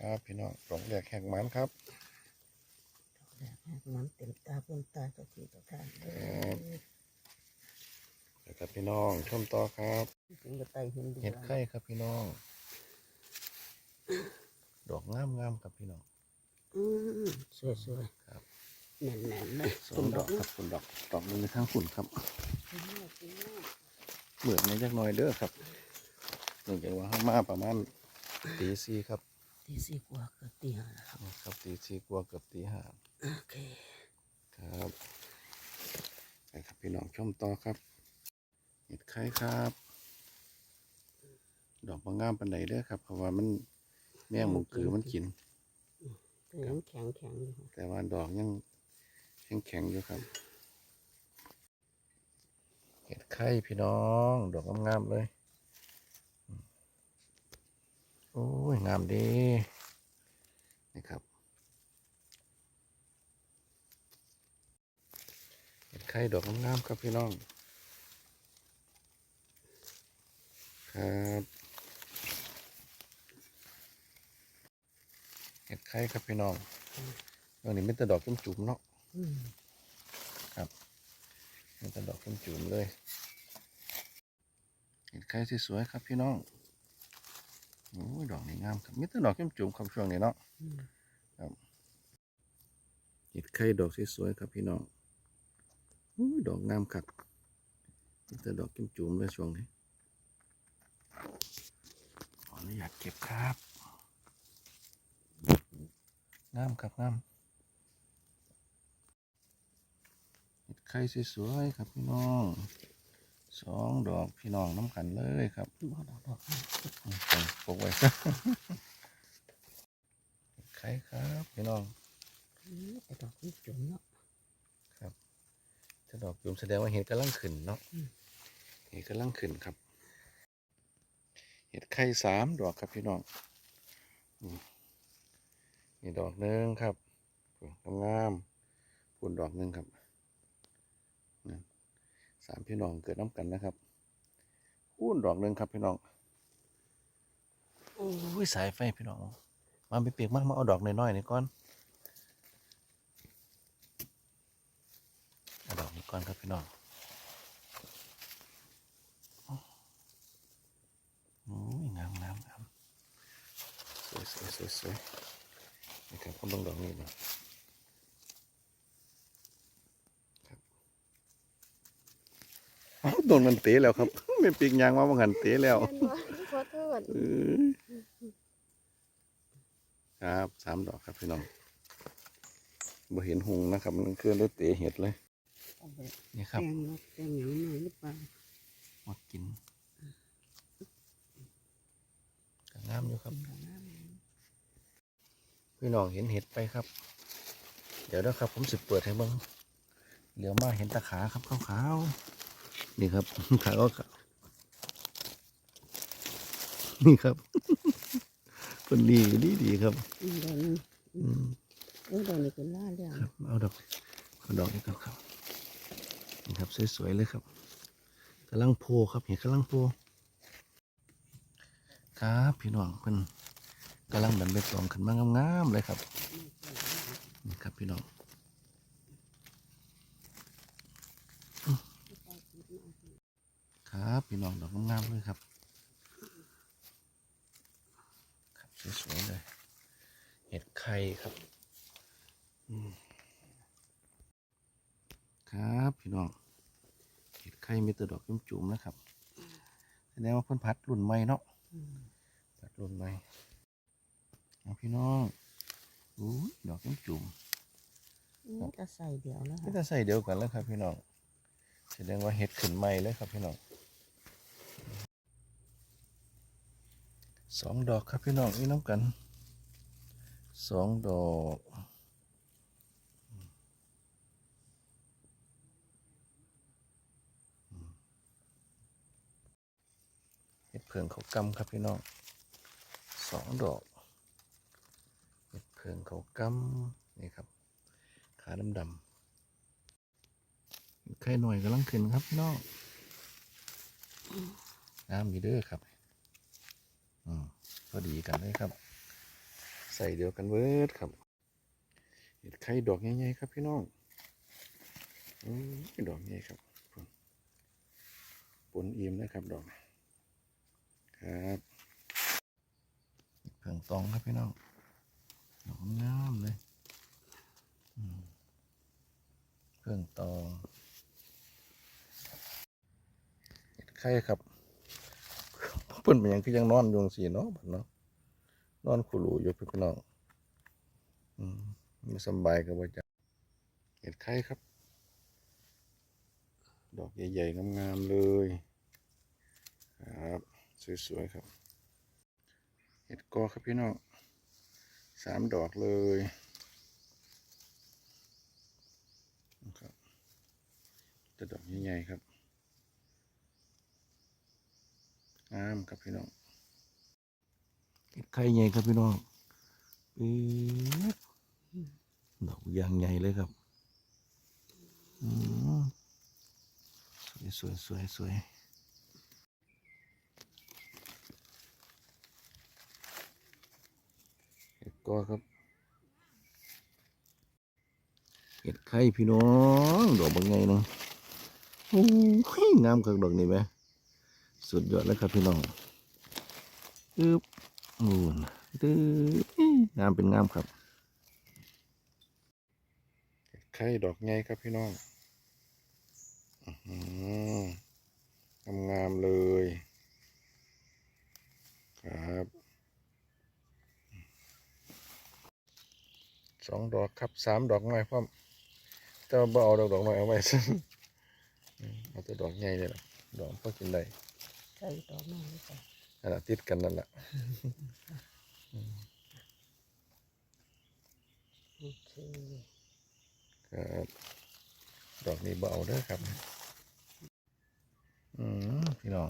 ครับพี่น้องหลงแหลกแหกมันครับแดดแหกมันเต็มตาเพิ่มตาเจ้าที่เจ้าทางเด้อแล้วครับพี่น้องชมต่อครับถึงจะไตเห็นดีเห็ดไข่ครับพี่น้อง ดอกงามงามๆครับพี่น้องอืมสวยสวยครับๆแน่นๆเลยสองดอกครับคุณดอกดอกหนึงในทางฝุ่นครับคุณแม่คุณแม่เหมือนในจักหน่อยเด้อครับเนื่องจากว่าห้ามาประมาณตีสี่ครับ ตีสี่กว่าเกือบตีห้าแล้วครับครับตีสี่กว่าเกือบตีห้าโอเคครับไปครับพี่น้องชมต่อครับเห็ดไข่ครับ ดอกบางงามปันใดเด้อครับ เพราะว่ามันแมงมุงกือมันกินแต่ยังแข็งแข็งอยู่ครับแต่ว่าดอกยังแข็งแข็งๆอยู่ครับเห็ดไข่พี่น้อง ดอกงามๆเลยอืม โอ้ย งามดีนี่ครับเห็ดไข่ดอกงามๆครับพี่น้อง ครับเห็ดไข่ครับพี่น้องตรงนี้มีแต่ดอกจุ่มๆเนาะอืมมีแต่ดอกจุ่มๆเลยเห็ดไข่ที่สวยครับพี่น้อง โอ้ยดอกนี่งามครับมีแต่ดอกจุ่มๆครับช่วงนี้เนาะอืมเห็ดไข่ดอกสวยๆครับพี่น้องโอ้ยดอกงามคักมีแต่ดอกจุ่มๆเลยช่วงนี้ขออนุญาตเก็บครับงามครับงามเห็ดไข่สวยๆครับพี่น้อง สองดอกพี่น้องน้ำกันเลยครับบ่ดอกดอกนะอืมส่งปกไว้เห็ดไข่ครับพี่น้องอืมแต่ดอกนี่จุ่มเนาะถ้าดอกจุ่มแสดงว่าเห็ดกำลังขึ้นเนาะอืมเห็ดกำลังขึ้นครับ เห็ดไข่สามดอกครับพี่น้องอืมนี่ดอกหนึ่งครับงามๆปุ่นดอกหนึ่งครับนั่น สามพี่น้องเกิดน้ำกันนะครับปุ่นดอกหนึ่งครับพี่น้องโอ้ยสายไฟพี่น้อง มาไปเปียกมากมาเอาดอกน้อยๆนี่ก่อนเอาดอกนี้ก่อนครับพี่น้องโอ้ยงามงามงามสวยสวยสวยสวยนี่ครับเอาเบิ่งดอกนี้มาครับเอาโด นมันเตะแล้วครับไม่ปีกยางมาว่างันเตะแล้วขอโทษเออครับสามดอกครับพี่น้องบ่เห็นหุงนะครับ มันคือได้เตะเห็ดเลยเอาไปนี่ครับแกงเนาะแกงอย่างนี้หรือเปล่ามากินก็งามอยู่ครับ พี่น้องเห็นเห็ดไปครับ เดี๋ยวนะครับ ผมสิเปิดให้เบิ่งเดี๋ยวมาเห็นตาขาครับขาวๆ นี่ครับขาก็ขาวนี่ครับ คนดีดีดีครับอืมเดี๋ยวนี้อืมเออเดี๋ยวนี้เป็นล่าเรื่องครับเอาดอกเอาดอกนี้ครับครับนี่ครับสวยๆเลยครับกำลังโพครับเห็นกำลังโพครับพี่น้องเพิ่นกำลังดันไปตองขึ้นมางามๆเลยครับนี่ครับพี่น้อง ครับ พี่น้องดอกงามๆเลยครับ ครับสวยๆเลย เห็ดไข่ครับอืมครับพี่น้องเห็ดไข่มีแตัวดอกจุ่มๆนะครับแสดงว่าเพิ่นพัดรุ่นใหม่เนาะอืมพัดรุ่นใหม่เอาพี่น้องอู้ยดอกจุ่มๆนี่จะใส่เดียวนะก็คะจะใส่เดียวกันแล้วครับ พี่น้องแสดงว่าเห็ดขึ้นใหม่เลยครับพี่น้อง สองดอกครับพี่น้องนี่น้ำกันสองดอกเห็ดเผิงเขากำครับพี่น้องสองดอกเห็ดเผิงเขากำนี่ครับขาดำดำไข่หน่อยกำลังขึ้นครับพี่น้องน้ำมีเด้อครับ อืมพอดีกันเลยครับ ใส่เดียวกันเวิร์ดครับเห็ดไข่ดอกใหญ่ๆครับพี่น้องอืมดอกใหญ่ครับปนอิ่มนะครับดอกนี้ครับเพิ่งตองครับพี่น้องดอกงามเลยอืมเพิ่งตองเห็ดไข่ครับเพิ่นเป็นหยังคือยังนอนอยู่จังซี่เนาะบัดเนาะนอนคุรูอยู่พี่น้องอืมไม่สบายก็บ่จักเห็ดไข่ครับ ดอกใหญ่ๆงามๆเลยครับสวยๆครับ เห็ดกอครับพี่น้องสามดอกเลยนะครับจะดอกใหญ่ๆครับ งามครับพี่น้องเห็ดไข่ใหญ่ครับพี่น้องเอ๊ะดอกยางใหญ่เลยครับอืมสวยสวยสวยสวยเห็ดกอครับ เห็ดไข่พี่น้อง ดอกบางไงเนาะโอ้ยงามกับดอกนี้ไหม สุดยอดเลยครับพี่น้องอึบนู่นตื้องามเป็นงามครับไข่ดอกไงครับพี่น้องอื้อหืองามงามๆเลย ครับ สองดอกครับสามดอกหน่อยพ่อมแต่ว่าบ่เอาดอกดอกหน่อยเอาไว้ซะอืมเอาแต่ดอกใหญ่เลยล่ะดอกพอกินได้ใส่ดอกน้อยไปนั่นล่ะติดกันนั่นแหละโอเคครับดอกนี้เบเอาเด้อครับ อืมพี่น้อง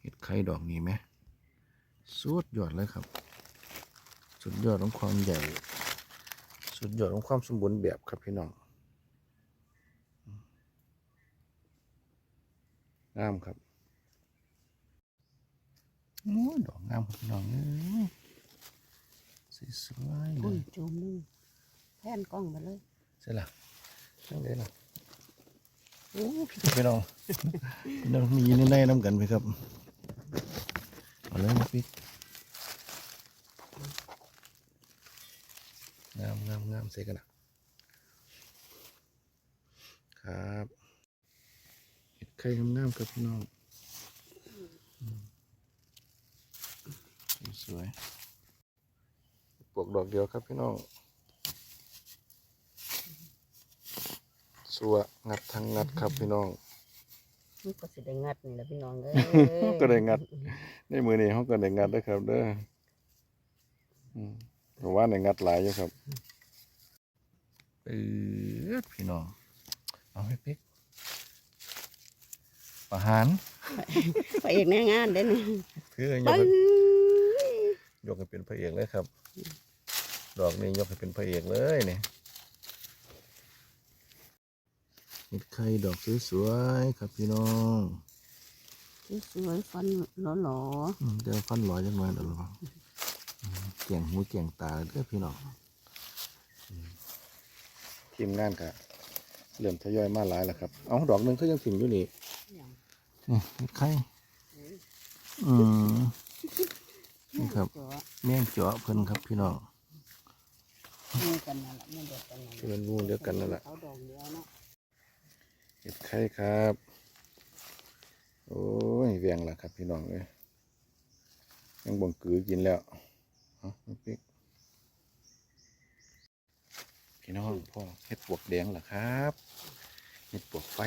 เห็ดไข่ดอกนี้ไหมสุดยอดเลยครับ สุดยอดของความใหญ่ สุดยอดของความสมบูรณ์แบบครับพี่น้อง งามครับโอ้ยดอกงามครับพี่น้องเอ้ยสวยๆเลอุ้ยยจูมือแผ่นกล้องมาเลยใช่ละนั่งได้ละโอ้พี่พี่น้องพี่น้องมีในในน้ำกันไหมครับเอาเลยมาพี่งามงามงามใส่กันนะครับเห็ด ไข่งามๆครับพี่น้องอืมสวยๆปลูกดอกเดียวครับพี่น้องสัวงัดทางงัดครับพี่น้องมันก็สิได้งัดนี่แหละพี่น้องเอ้ยก็ได้งัดในมือนี้เขาก็ได้งัดได้อครับเด้ออืมเพราะว่าได้งัดหลายอยู่ครับเออพี่น้องเอาให้ปิ๊ก ประหารพระเอกในงานเด้นี่คือยไปกให้ยกให้เป็นพระเอกเลยครับ ดอกนี้ยกให้เป็นพระเอกเลยนี่เห็ดไข่ดอกสวยๆครับพี่น้องสวยๆฟันหล่ออืมเดี๋ยวฟันลอยจังเลยเดี๋ยวระวังอืมเกี่ยงหูเกี่ยงตาเด้อพี่น้องอืมทีมงานกะเริ่มทยอยมาหลายแล้วครับ เอาดอกหนึ่งก็ยังถิ่มอยู่นี่ๆอย่าง นี่เห็ดไข่อืมนี่ครับตัวเมี่ยงเจาะเพิ่นครับพี่น้องมือกันนั่นแหละมือเดียวกันนั่นที่มันมู่เดียวกันนั่นแหละเขาดอกเดียวเนาะเห็ดไข่ครับ โอ้ยเวียงละครับพี่น้องเอ้ยยังบ่งกือกินแล้วเอาน้ำพริกพี่น้องพ่อเห็ดปวกแดงเหรอครับเห็ดปวกไฟ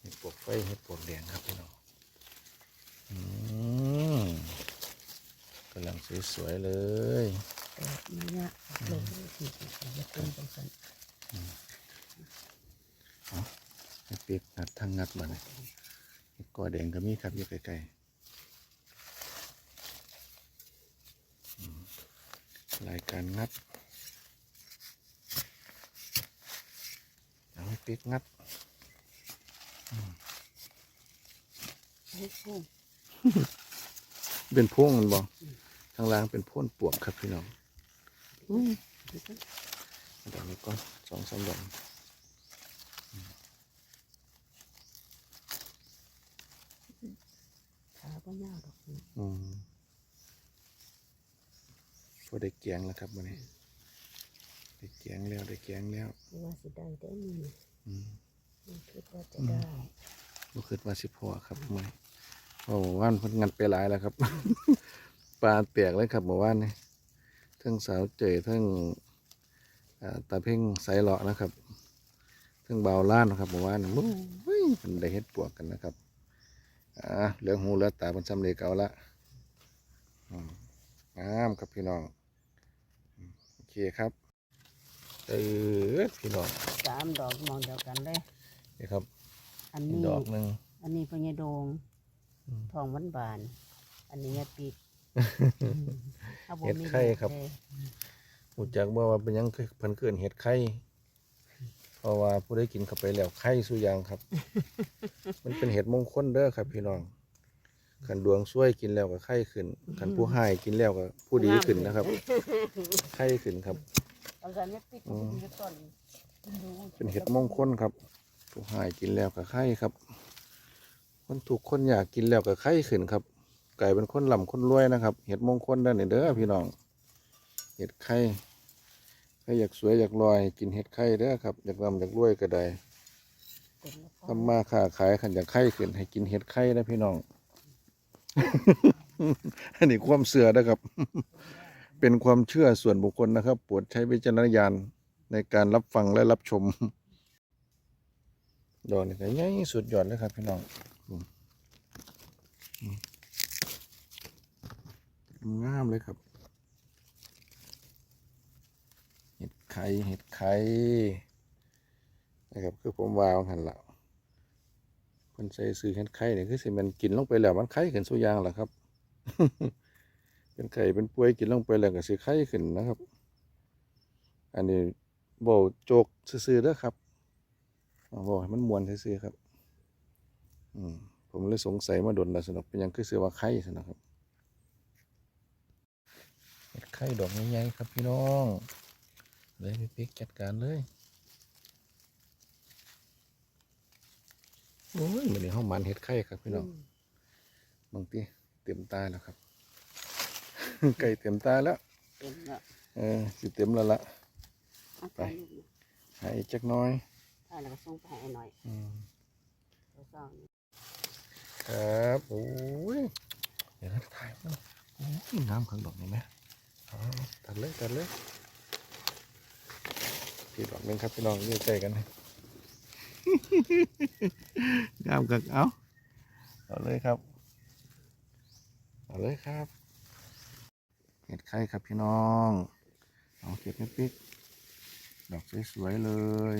เห็ดปวกไฟเห็ดปวกแดงครับพี่น้องอืมกำลังสวยๆเลยแต่ไม่ยากลงที่จะเป็นจังซั่นเห็ดปีกงัดทางงัดมาเลยเห็ดกอแดงก็มีครับอยู่ใกล้ๆอืมรายการงัดเอาให้ปีกงัดให้พุ่ง เป็นพวงมันบ่ข้างล่างเป็นพ่นปวกครับพี่น้องดอกนี้ก็สองสามดอกขาก็ยาวดอกนี่อืมพอได้แกงแล้วครับวันนี้ ได้แกงแล้วได้แกงแล้วไม่ว่าสิได้ได้นี่อืมไม่ คิดว่าจะได้บ่คิดว่าสิพอครับมื้อนี้โอ้ว่านเพิ่นงัดไปหลายแล้วครับ ปลาแตกเลยครับเมื่อวานนี้ทั้งสาวเจยทั้งอ่าตาเพ่งไสเลาะนะครับทั้งเบาวล้านนะครับเมื่อวานนี้มุ้ยเพิ่นได้เฮ็ดปวกกันนะครับอ่าเหลืองหูเหลือตาเพิ่นสำเร็จเอาละอืมงามครับพี่น้องอืมโอเคครับเออพี่น้องสามดอกมองเดียวกันเลย นี่ครับอันอีกนี้ดอกหนึ่งอันนี้พญาโดงอืมทองหวานบานๆอันนี้ยาปีกอาเห็ดไข่ครับเลยหูจักว่าว่าเป็นหยังคือเพิ่นเกินเห็ดไข่เพราะว่าผู้ได้กินเข้าไปแล้วไข่สุอยางครับ มันเป็นเห็ดมงคลเด้อครับ พี่น้องขันดวงช่วยกินแล้วก็ไข่ขึ้นขันผู้ให้กินแล้วก็ผู้ดีขึ้นนะครับ ไข่ขึ้นครับเอาการยาปีกอืมมันจะต้นดูเป็นเห็ดมงคลครับ ผู้ให้กินแล้วก็ไข่ครับ คนถูกคนอยากกินแล้วก็ไข่ขึ้นครับไกลายเป็นคนร่ำคนรวยนะครับ เห็ดมงคลด้านนี้เด้อพี่น้อง เห็ดไข่ใครอยากสวยอยากลอยกินเห็ดไข่เด้อครับ อยากร่ำอยากรวยก็ได้ทำมาค้าขายขันอยากไข่ขึ้นให้กินเห็ดไข่นะพี่น้อง อันนี้ความเสื่อนะครับ เป็นความเชื่อส่วนบุคคลนะครับโปรดใช้วิจารณญาณในการรับฟังและรับชม ดอกนี่ก็ใหญ่สุดยอดเลยครับพี่น้องงามเลยครับ เห็ดไข่เห็ดไข่นะครับคือผมวาวหันละคนใส่ซื้อเห็ดไข่เนี่ยคือสิมันกินลงไปแล้วมันไข่ขึ้นสุยางแหละครับ เป็นไข่เป็นป่วยกินลงไปแล้วก็สิไข่ขึ้นนะครับ อันนี้โบโจกซื่อๆเด้อครับ บอกให้มันมวนซื่อๆครับ อืมผมเลยสงสัยมาโดนแล้วสนุกเป็นหยังคือเสือว่าไข่สนะครับเห็ดไข่ดอกใหญ่ๆครับพี่น้อง เลยพี่ปิ๊กจัดการเลย โอ้ยมันนี้ห้องมันเห็ดไข่ครับพี่น้องบางทีเต็มตาแล้วครับ ไก่เต็มตาแล้ว เต็มแล้วเออสิเต็มแล้วละเอาไปไปลูกหาอีกจักหน้อยถ่าย แล้วก็ส่งไปให้หน่อยอืมเดี๋ยวส่งครับโอ้ยเดี๋ยวนะถ่ายมันโอ้ยน้ำข้างดอกนี่ไหมเอาตัดเลยตัดเลยพี่ดอกหนึงครับพี่น้องนี่ใจกันนะ งามกักเอาเอาเลยครับ เอาเลยครับเห็ดไข่ครับพี่น้องเอาเก็บไม่ปิกดอกสวยๆเลย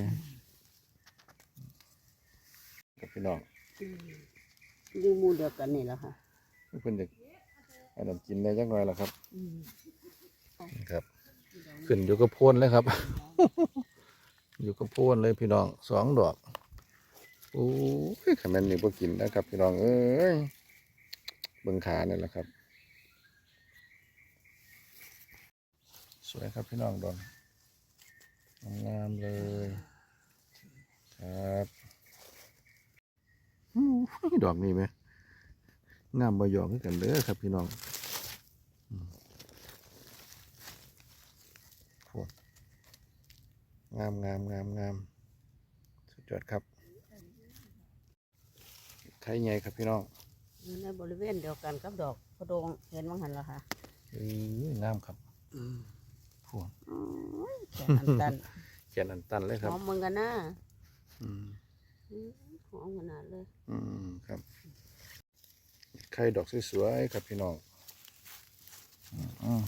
กับพี่น้องอยู่หมู่เดียวกันนี่แหละค่ะเพิ่นจะอันนั้นกินได้จักหน่อยล่ะครับอืมนี่ครับ ขึ้นอยู่กับโพนเลยครับ อยู่กับโพนเลยพี่น้องสองดอกโอ้ยขมันนี่พอกินนะครับ พี่น้องเอ้ยเบิ่งขาเนี่ยแหละครับ สวยครับพี่น้องดอกงามๆเลย ครับอู้ย ดอกนี้ไหมงามบอยองคือกันเด้อครับพี่น้องอืมโพดงามงามงามงามสุดยอดครับไข่ใหญ่ครับพี่น้องอยู่ในบริเวณเดียวกันกับดอกกระโดงเห็นว่างหันแล้วค่ะเอ้ยงามครับอืมพวงแค่อันตันเขียนอันตันเลยหครับอมเหมือนกันนะอืมอืม หอมขนาดเลย อืมครับ ไข่ดอกสวยๆครับพี่น้องอืมอืม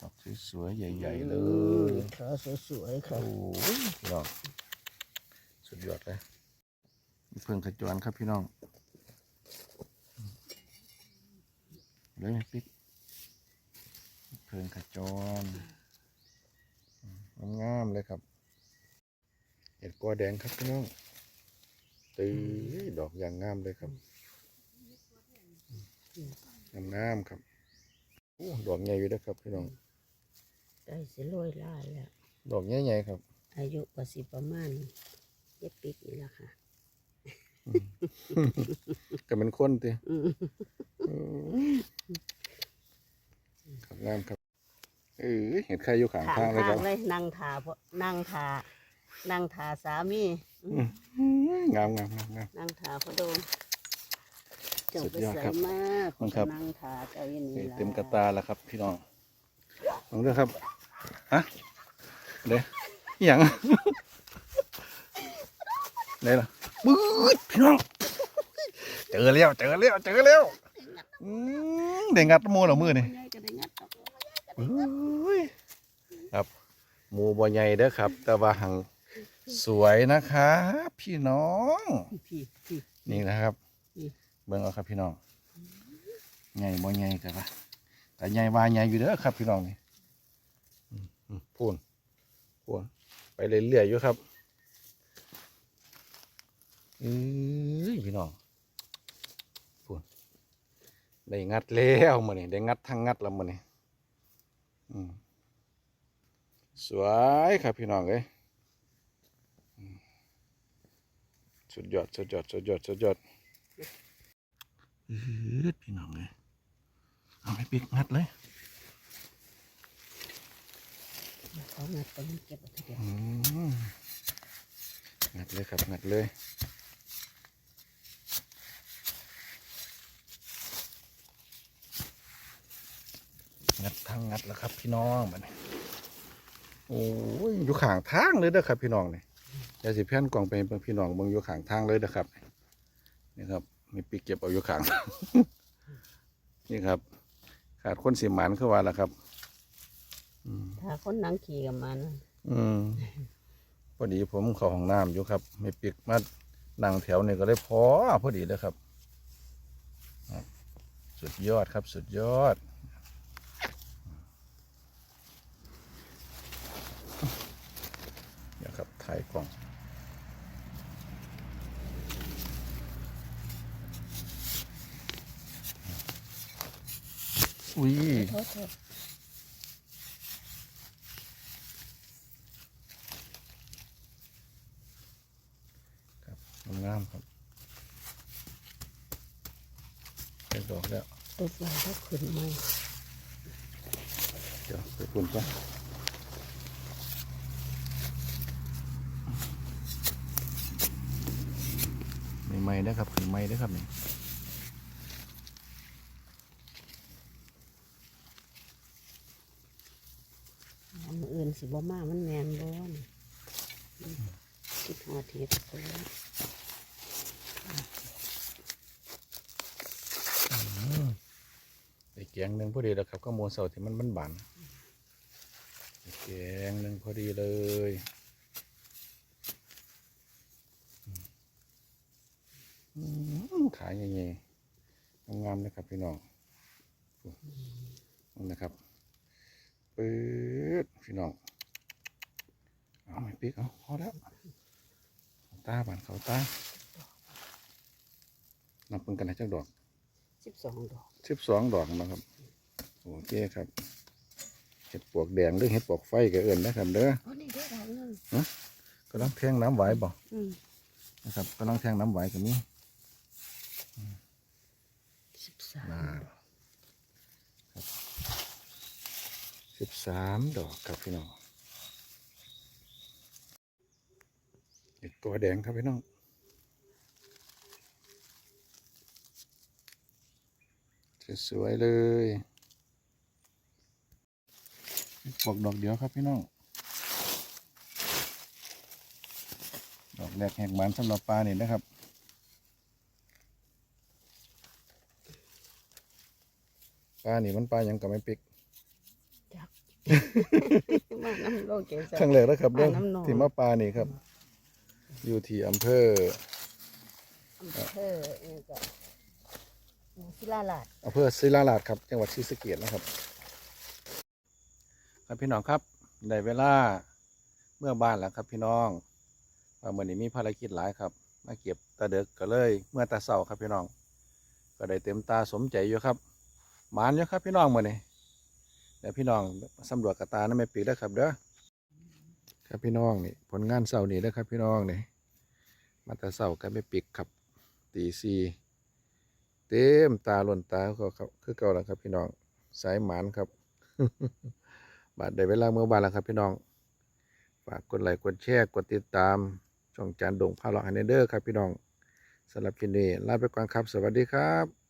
ดอกสวยๆใหญ่ ๆ เลยขาสวยๆค่ะโอ้ยพี่น้องสุดยอดเลยมีเพิ่งขจรครับพี่น้องเลยไหมปิ๊กเพิ่งขจรอืมงามๆเลยครับเห็ดกัวแดงครับพี่น้อง ตีดอกอย่างงามเลยครับงามๆครับโอ้ดอกใหญ่อยู่เด้อครับพี่น้องได้สิโรยลายแล้วดอกใหญ่ๆครับ อายุก็สิประมาณเจ็ดปีนี่ละค่ะก็เป็นคนติอืมครับงามครับ เออเห็ดไข่อยู่ข้างข้างทางเลยคทารังบเลยนั่งทาเพราะนั่งทานั่งทาสามีอืม งามงามงามงามนั่งทาพระโดมเจ้าสุดไปยอดใส่ครับมากขอบคุณครับนั่งทาเจ้าอยันนี่นี่ละเต็มกระตาแล้วครับ พี่น้องลองด้วยครับฮะเด้ออหย่างไหนล่ะบึ้ดพี่น้องเจอแล้วเจอแล้วเจอแล้วอืมเด้งัดหมูเหรอมือนี่ยายก็ได้งัดออกเอ้ยครับหมูบ่ใหญ่เด้อครับ แต่ว่าหัง สวยนะครับพี่น้องพี่พี่นี่นะครับอืมเบิ่งเอาครับพี่น้องใหญ่บ่ใหญ่กันละแต่ใหญ่ว่าใหญ่อยู่เด้อครับพี่น้องนี่อืมอืมพูนพูนไปเรื่อยๆอยู่ครับเอ้ยพี่น้องพูนได้งัดแล้วมื้อนี้ได้งัดทั้งงัดแล้วมื้อนี้อืมสวยครับพี่น้องเอ้ยอืม สุดยอดสุดยอดสุดยอดสุดยอดอืดพี่น้องเลยเอาไปปิดงัดเลยเขางัดตรงนี้เก็บเอาทีเดียวอืมงัดเลยครับงัดเลยงัดทั้งงัดแล้วครับพี่น้องมันโอ้ยอยู่ข้างทางเลยเด้อครับพี่น้องเนี่ย อย่าสิเพี้ยนกล่องไปเบิ่งพี่น้องเบิ่งอยู่ข้างทางเลยเด้อครับนี่ครับมีปีกเก็บเอาอยู่ข้างทางนี่ครับ ขาดคนสิหมันคือว่าล่ะครับอืมถ้าคนนั่งขี่กับมันอืมพอดีผมเข้าห้องน้ำอยู่ครับไม่ปิกมานั่งแถวนี่ก็เลยพอพอดีเลยครับครับสุดยอดครับสุดยอดเดี๋ยวครับถ่ายกล่อง อุ้ยโทษโทษงามๆครับเป็นดอกแล้วตัวไฟเขาขึ้นมาเดี๋ยวไปปุ่นก่อนไม่ไหม้นะครับขึ้นไหม้นะครับนี่ อันอื่นสิบ่มามันแมนบ่นคิดหอดเห็ดตัวไอ้แกงหนึ่งพอดีแล้วครับก็มูลเสาที่มันมันบานไอ้แกงหนึ่งพอดีเลยขายยังไงงามๆนะครับพี่น้องนะครับ ปื๊ดพี่น้อง เอาไม่ปิกเอาพอแล้วเขาตาบานเขาตานับเป็นกันนะจักดอกสิบสองดอกสิบสองดอกนะครับ โอเคครับ เห็ดปวกแดงหรือเห็ดปวกไฟก็เอื่นนะครับเด้ออ๋อนี่ได้ดอกนึงกำลังแทงน้ำไหวบ่อืมนะครับกำลังแทงน้ำไหวกับนี้สิบสาม นาครับ สามดอกครับพี่น้องเห็ดตัวแดงครับพี่น้องสวยเลยปอกดอกเดียวครับพี่น้อง ดอกแรกแหกมันสำหรับปลานี่นะครับปลานี่มันปลายังกับไม่ปิก จักมาน้ำโลกเกษครั้งแรกแล้วครับปลาเรื่องน้ำหนองที่มาปลานี่ครับ อยู่ที่อำเภออำเภอเองก็ศิลาลาดอำเภอศิลาลาดครับ จังหวัดศรีสะเกษนะครับ ครับพี่น้องครับได้เวลาเมื่อบ้านแล้วครับพี่น้องว่ามื่อนี้มีภารกิจหลายครับ มาเก็บตาเด็กก็เลย เมื่อตาเสาครับพี่น้อง ก็ได้เต็มตาสมใจอยู่ครับ หมานอยู่ครับพี่น้องมื้อนี้ เดี๋ยวพี่น้องสำรวจกระตาน้ำแม่ปีกเด้อครับเด้อครับพี่น้องนี่ผลงานเสาร์นี้เด้อครับพี่น้องนี่มาแต่เสาร์กันแม่ปีกครับตีสี่เต็มตาล้นตาเขาครับคือเก่าแล้วครับพี่น้องสายหมานครับ บาดได้เวลาเมื่อบานแล้วครับพี่น้องฝากกดไลค์กดแชร์กดติดตามช่องจานดงพาลาะฮันเดอร์ครับพี่น้องสำหรับคลิปนี้ลาไปก่อนครับ สวัสดีครับ